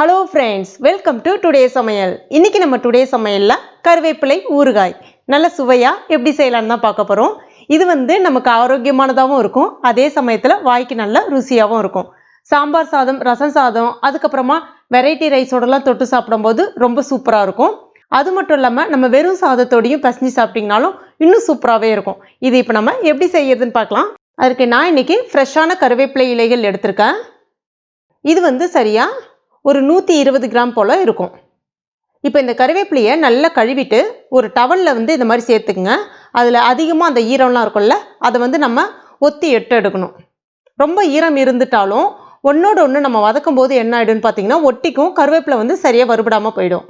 Hello friends welcome to today சமையல் இன்னைக்கு நம்ம டுடே சமையலில் கருவேப்பிலை ஊறுகாய். நல்ல சுவையாக எப்படி செய்யலாம்னு தான் பார்க்க போகிறோம் இது வந்து நமக்கு ஆரோக்கியமானதாகவும் இருக்கும். அதே சமயத்தில் வாய்க்கு நல்ல ருசியாகவும் இருக்கும். சாம்பார் சாதம் ரசம் சாதம் அதுக்கப்புறமா வெரைட்டி ரைஸோடலாம் தொட்டு சாப்பிடும்போது ரொம்ப சூப்பராக இருக்கும். அது மட்டும் இல்லாமல் நம்ம வெறும் சாதத்தோடையும் பசஞ்சு சாப்பிட்டிங்கனாலும் இன்னும் சூப்பராகவே இருக்கும். இது இப்போ நம்ம எப்படி செய்யறதுன்னு பார்க்கலாம். அதுக்கு நான் இன்னைக்கு ஃப்ரெஷ்ஷான கருவேப்பிலை இலைகள் எடுத்திருக்கேன். இது வந்து சரியாக ஒரு நூற்றி இருபது கிராம் போல் இருக்கும். இப்போ இந்த கருவேப்பிலையை நல்லா கழுவிட்டு ஒரு டவலில் வந்து இந்த மாதிரி சேர்த்துக்குங்க. அதில் அதிகமாக அந்த ஈரம்லாம் இருக்கும்ல அதை வந்து நம்ம ஒத்தி எட்டு எடுக்கணும். ரொம்ப ஈரம் இருந்துட்டாலும் ஒன்றோட ஒன்று நம்ம வதக்கும் போது என்ன ஆகிடும்னு பார்த்தீங்கன்னா ஒட்டிக்கும் கருவேப்பிலை வந்து சரியாக வருபடாமல் போயிடும்.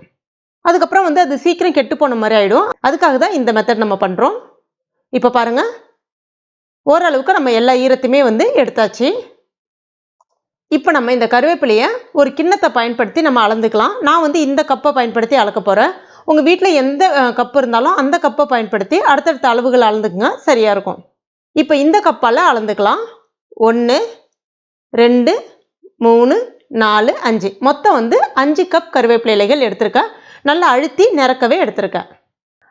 அதுக்கப்புறம் வந்து அது சீக்கிரம் கெட்டு போன மாதிரி ஆகிடும் அதுக்காக தான் இந்த மெத்தட் நம்ம பண்ணுறோம் இப்போ பாருங்கள் ஓரளவுக்கு நம்ம எல்லா ஈரத்தையுமே வந்து எடுத்தாச்சு. இப்போ நம்ம இந்த கருவேப்பிலையை ஒரு கிண்ணத்தை பயன்படுத்தி நம்ம அளந்துக்கலாம். நான் வந்து இந்த கப்பை பயன்படுத்தி அளக்க போகிறேன் உங்கள் வீட்டில் எந்த கப் இருந்தாலும் அந்த கப்பை பயன்படுத்தி அடுத்தடுத்த அளவுகள் அளந்துக்குங்க. சரியாக இருக்கும். இப்போ இந்த கப்பால் அளந்துக்கலாம். ஒன்று ரெண்டு மூணு நாலு அஞ்சு. மொத்தம் வந்து அஞ்சு கப் கருவேப்பிலை இலைகள் எடுத்திருக்கேன். நல்லா அழுத்தி நிறக்கவே எடுத்திருக்கேன்.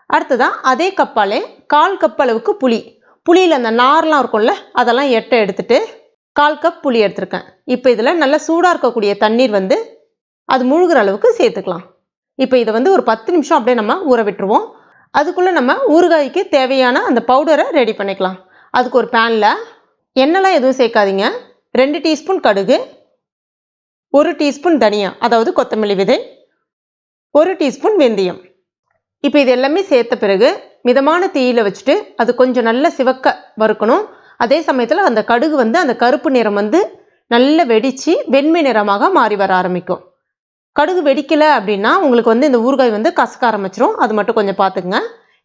அடுத்ததான் அதே கப்பாலே கால் கப் அளவுக்கு புளி. புளியில் அந்த நார்லாம் இருக்கும்ல அதெல்லாம் எட்ட எடுத்துகிட்டு கால் கப் புளி எடுத்திருக்கேன். இப்போ இதில் நல்லா சூடாக இருக்கக்கூடிய தண்ணீர் வந்து அது முழுகிற அளவுக்கு சேர்த்துக்கலாம். இப்போ இதை வந்து ஒரு பத்து நிமிஷம் அப்படியே நம்ம ஊற விட்டுருவோம். அதுக்குள்ளே நம்ம ஊறுகாய்க்கு தேவையான அந்த பவுடரை ரெடி பண்ணிக்கலாம். அதுக்கு ஒரு பேனில் எண்ணெய்லாம் எதுவும் சேர்க்காதீங்க. ரெண்டு டீஸ்பூன் கடுகு ஒரு டீஸ்பூன் தனியா அதாவது கொத்தமல்லி விதை ஒரு டீஸ்பூன் வெந்தயம். இப்போ இது எல்லாமே சேர்த்த பிறகு மிதமான தீயில் வச்சுட்டு அது கொஞ்சம் நல்ல சிவக்க வறுக்கணும். அதே சமயத்தில் அந்த கடுகு வந்து அந்த கருப்பு நிறம் வந்து நல்ல வெடித்து வெண்மை நிறமாக மாறி வர ஆரம்பிக்கும். கடுகு வெடிக்கலை அப்படின்னா உங்களுக்கு வந்து இந்த ஊறுகாய் வந்து கசக்க ஆரம்பிச்சிரும். அது மட்டும் கொஞ்சம் பார்த்துக்குங்க.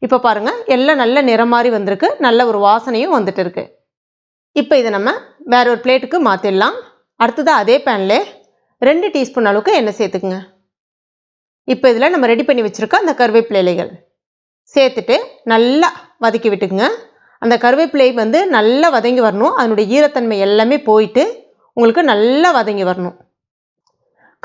இப்போ பாருங்கள் எல்லாம் நல்ல நிறம் மாதிரி வந்திருக்கு. நல்ல ஒரு வாசனையும் வந்துட்டு இருக்கு. இப்போ இதை நம்ம வேற ஒரு பிளேட்டுக்கு மாற்றிடலாம் அடுத்தது அதே பேனில் ரெண்டு டீஸ்பூன் அளவுக்கு எண்ணெய் சேர்த்துக்குங்க. இப்போ இதில் நம்ம ரெடி பண்ணி வச்சுருக்க அந்த கருவேப்பிலை இலைகள் சேர்த்துட்டு நல்லா வதக்கி விட்டுக்குங்க. அந்த கருவேப்பிலை வந்து நல்லா வதங்கி வரணும். அதனுடைய ஈரத்தன்மை எல்லாமே போயிட்டு உங்களுக்கு நல்லா வதங்கி வரணும்.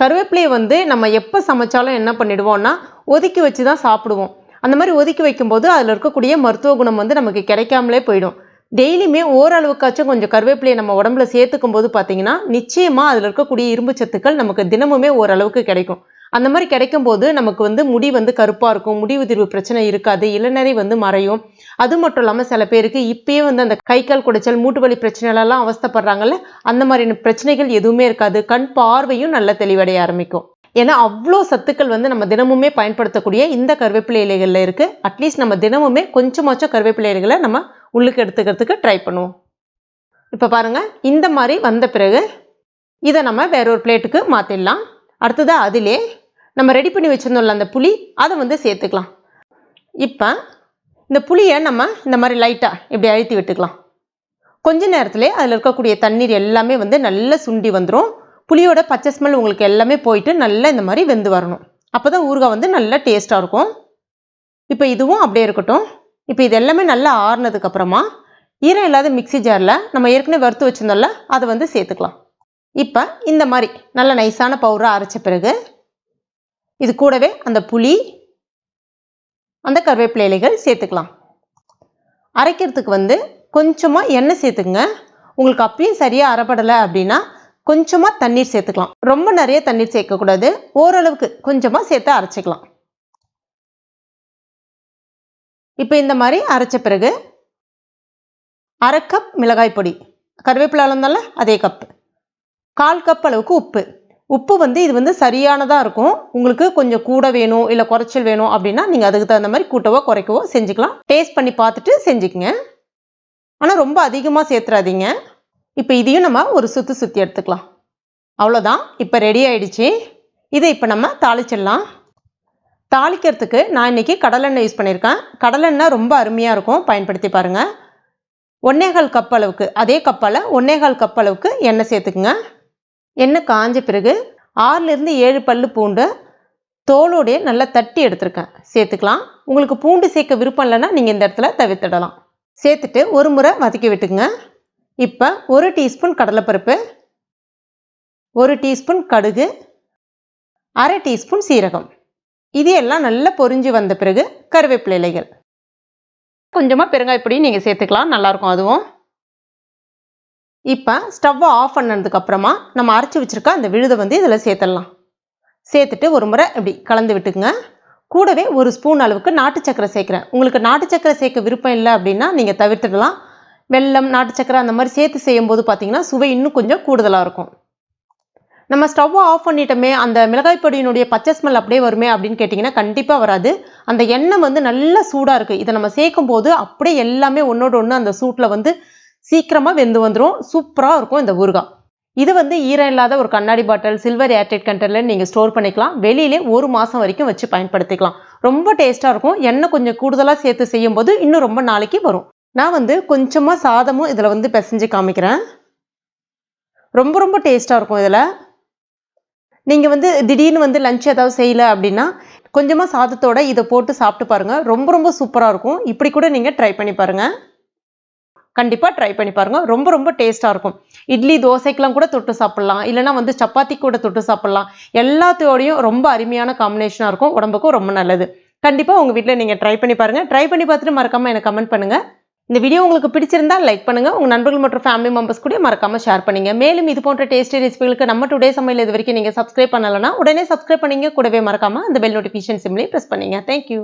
கருவேப்பிலையை வந்து நம்ம எப்போ சமைச்சாலும் என்ன பண்ணிடுவோம்னா ஒதுக்கி வச்சு தான் சாப்பிடுவோம். அந்த மாதிரி ஒதுக்கி வைக்கும்போது அதில் இருக்கக்கூடிய மருத்துவ குணம் வந்து நமக்கு கிடைக்காமலே போயிடும். டெய்லியுமே ஓரளவுக்காச்சும் கொஞ்சம் கருவேப்பிலையை நம்ம உடம்புல சேர்த்துக்கும் போது பார்த்தீங்கன்னா நிச்சயமாக அதில் இருக்கக்கூடிய இரும்பு சத்துக்கள் நமக்கு தினமுமே ஓரளவுக்கு கிடைக்கும். அந்த மாதிரி கிடைக்கும் போது நமக்கு வந்து முடி வந்து கருப்பாக இருக்கும் முடி உதிர்வு பிரச்சனை இருக்காது இளநரை வந்து மறையும். அது மட்டும் இல்லாமல் சில பேருக்கு இப்பயே வந்து அந்த கை கால் குடைச்சல் மூட்டு வலி பிரச்சனைகளெல்லாம் அவஸ்தப்படுறாங்கல்ல அந்த மாதிரியான பிரச்சனைகள் எதுவுமே இருக்காது. கண் பார்வையும் நல்ல தெளிவடைய ஆரம்பிக்கும். ஏன்னா அவ்வளோ சத்துக்கள் வந்து நம்ம தினமுமே பயன்படுத்தக்கூடிய இந்த கருவேப்பிலை இலைகளில் இருக்குது அட்லீஸ்ட் நம்ம தினமுமே கொஞ்சமாச்சும் கருவேப்பிலை இலைகளை நம்ம உள்ளுக்கு எடுத்துக்கிறதுக்கு ட்ரை பண்ணுவோம். இப்போ பாருங்கள் இந்த மாதிரி வந்த பிறகு இதை நம்ம வேற ஒரு பிளேட்டுக்கு மாற்றிடலாம் அடுத்ததாக அதிலே நம்ம ரெடி பண்ணி வச்சுருந்தோம்ல அந்த புளி அதை வந்து சேர்த்துக்கலாம். இப்போ இந்த புளியை நம்ம இந்த மாதிரி லைட்டாக இப்படி அழுத்தி விட்டுக்கலாம். கொஞ்ச நேரத்தில் அதில் இருக்கக்கூடிய தண்ணீர் எல்லாமே வந்து நல்லா சுண்டி வந்துடும் புளியோட பச்சை ஸ்மெல் உங்களுக்கு எல்லாமே போயிட்டு நல்லா இந்த மாதிரி வெந்து வரணும். அப்போ தான் ஊறுகாய் வந்து நல்லா டேஸ்ட்டாக இருக்கும். இப்போ இதுவும் அப்படியே இருக்கட்டும். இப்போ இது எல்லாமே நல்லா ஆறுனதுக்கப்புறமா ஈரம் இல்லாத மிக்சி ஜாரில் நம்ம ஏற்கனவே வறுத்து வச்சுருந்தோம்ல அதை வந்து சேர்த்துக்கலாம். இப்போ இந்த மாதிரி நல்ல நைஸான பவுடராக அரைச்ச பிறகு இது கூடவே அந்த புளி அந்த கருவேப்பிலை இலைகள் சேர்த்துக்கலாம். அரைக்கிறதுக்கு வந்து கொஞ்சமாக எண்ணெய் சேர்த்துக்குங்க. உங்களுக்கு அப்பயும் சரியாக அரைப்படலை அப்படின்னா கொஞ்சமாக தண்ணீர் சேர்த்துக்கலாம். ரொம்ப நிறைய தண்ணீர் சேர்க்கக்கூடாது. ஓரளவுக்கு கொஞ்சமாக சேர்த்து அரைச்சிக்கலாம். இப்போ இந்த மாதிரி அரைச்ச பிறகு அரை கப் மிளகாய் பொடி. கருவேப்பிலை அளந்தால அதே கப் கால் கப் அளவுக்கு உப்பு. உப்பு வந்து இது வந்து சரியானதாக இருக்கும். உங்களுக்கு கொஞ்சம் கூட வேணும் இல்லை குறைச்சல் வேணும் அப்படின்னா நீங்கள் அதுக்கு தகுந்த மாதிரி கூட்டவோ குறைக்கவோ செஞ்சுக்கலாம். டேஸ்ட் பண்ணி பார்த்துட்டு செஞ்சுக்கங்க. ஆனால் ரொம்ப அதிகமாக சேர்த்துறாதீங்க. இப்போ இதையும் நம்ம ஒரு சுற்றி சுற்றி எடுத்துக்கலாம். அவ்வளோதான் இப்போ ரெடி ஆயிடுச்சு. இதை இப்போ நம்ம தாளிச்சிடலாம். தாளிக்கிறதுக்கு நான் இன்றைக்கி கடலெண்ணெய் யூஸ் பண்ணியிருக்கேன். கடலெண்ணெய் ரொம்ப அருமையாக இருக்கும். பயன்படுத்தி பாருங்கள் ஒன்னேகால் கப் அளவுக்கு அதே கப்பால் ஒன்னேகால் கப் அளவுக்கு எண்ணெய் சேர்த்துக்குங்க. எண்ணெய் காஞ்ச பிறகு ஆறுலேருந்து ஏழு பல் பூண்டு தோலோடைய நல்லா தட்டி எடுத்திருக்கேன். சேர்த்துக்கலாம். உங்களுக்கு பூண்டு சேர்க்க விருப்பம் இல்லைன்னா நீங்கள் இந்த இடத்துல தவிர்த்திடலாம். சேர்த்துட்டு ஒரு முறை வதக்கி விட்டுக்குங்க. இப்போ ஒரு டீஸ்பூன் கடலைப்பருப்பு ஒரு டீஸ்பூன் கடுகு அரை டீஸ்பூன் சீரகம். இது எல்லாம் நல்லா பொரிஞ்சு வந்த பிறகு கருவேப்பிலை இலைகள். கொஞ்சமாக பெருங்காயப்பொடி நீங்கள் சேர்த்துக்கலாம். நல்லாயிருக்கும் அதுவும். இப்போ ஸ்டவ்வை ஆஃப் பண்ணதுக்கு அப்புறமா நம்ம அரைச்சி வச்சிருக்க அந்த விழுதை வந்து இதில் சேர்த்துடலாம். சேர்த்துட்டு ஒரு முறை இப்படி கலந்து விட்டுக்குங்க. கூடவே ஒரு ஸ்பூன் அளவுக்கு நாட்டு சக்கரை சேர்க்குறேன். உங்களுக்கு நாட்டு சக்கரை சேர்க்க விருப்பம் இல்லை அப்படின்னா நீங்கள் தவிர்த்துடலாம். வெல்லம் நாட்டு சக்கரை அந்த மாதிரி சேர்த்து செய்யும்போது பார்த்தீங்கன்னா சுவை இன்னும் கொஞ்சம் கூடுதலாக இருக்கும். நம்ம ஸ்டவ்வை ஆஃப் பண்ணிட்டோமே அந்த மிளகாய் பொடியினுடைய பச்சை ஸ்மெல் அப்படியே வருமே அப்படின்னு கேட்டிங்கன்னா கண்டிப்பாக வராது. அந்த எண்ணெய் வந்து நல்லா சூடாக இருக்குது இதை நம்ம சேர்க்கும் போது அப்படியே எல்லாமே ஒன்றோட ஒன்று அந்த சூட்டில் வந்து சீக்கிரமாக வெந்து வந்துடும் சூப்பராக இருக்கும் இந்த ஊறுகாய். இது வந்து ஈரம் இல்லாத ஒரு கண்ணாடி பாட்டில் சில்வர் ஏர்டைட் கண்டெய்னரில் நீங்கள் ஸ்டோர் பண்ணிக்கலாம். வெளியிலே ஒரு மாதம் வரைக்கும் வச்சு பயன்படுத்திக்கலாம். ரொம்ப டேஸ்ட்டாக இருக்கும். எண்ணெய் கொஞ்சம் கூடுதலாக சேர்த்து செய்யும்போது இன்னும் ரொம்ப நாளைக்கு வரும். நான் வந்து கொஞ்சமாக சாதமும் இதில் வந்து பிசைஞ்சு காமிக்கிறேன். ரொம்ப ரொம்ப டேஸ்ட்டாக இருக்கும் இதில். நீங்கள் வந்து திடீர்னு வந்து லஞ்ச் ஏதாவது செய்யலை அப்படின்னா கொஞ்சமாக சாதத்தோட இதை போட்டு சாப்பிட்டு பாருங்கள் ரொம்ப ரொம்ப சூப்பராக இருக்கும். இப்படி கூட நீங்கள் ட்ரை பண்ணி பாருங்கள் கண்டிப்பாக ட்ரை பண்ணி பாருங்கள் ரொம்ப ரொம்ப டேஸ்ட்டாக இருக்கும். இட்லி தோசைக்கெலாம் கூட தொட்டு சாப்பிட்லாம். இல்லைனா வந்து சப்பாத்தி கூட தொட்டு சாப்பிட்லாம். எல்லாத்தோடையும் ரொம்ப அருமையான காம்பினேஷனாக இருக்கும். உடம்புக்கும் ரொம்ப நல்லது. கண்டிப்பாக உங்கள் வீட்டில் நீங்கள் ட்ரை பண்ணி பாருங்கள் ட்ரை பண்ணி பார்த்துட்டு மறக்காமல் எனக்கு கமெண்ட் பண்ணுங்கள் இந்த வீடியோ உங்களுக்கு பிடிச்சிருந்தா லைக் பண்ணுங்கள் உங்கள் நண்பர்கள் மற்றும் ஃபேமிலி மெம்பர்ஸ் கூட மறக்காமல் ஷேர் பண்ணுங்க. மேலும் இது போன்ற டேஸ்டி ரெசிபிகளுக்கு நம்ம டுடே சமையல் இது வரைக்கும் நீங்கள் சப்ஸ்கிரைப் பண்ணலைன்னா உடனே சப்ஸ்கிரைப் பண்ணிங்க. கூடவே மறக்காமல் அந்த பெல் நோட்டிஃபிகேஷன் சிம்லேயே ப்ரெஸ் பண்ணுங்க. Thank you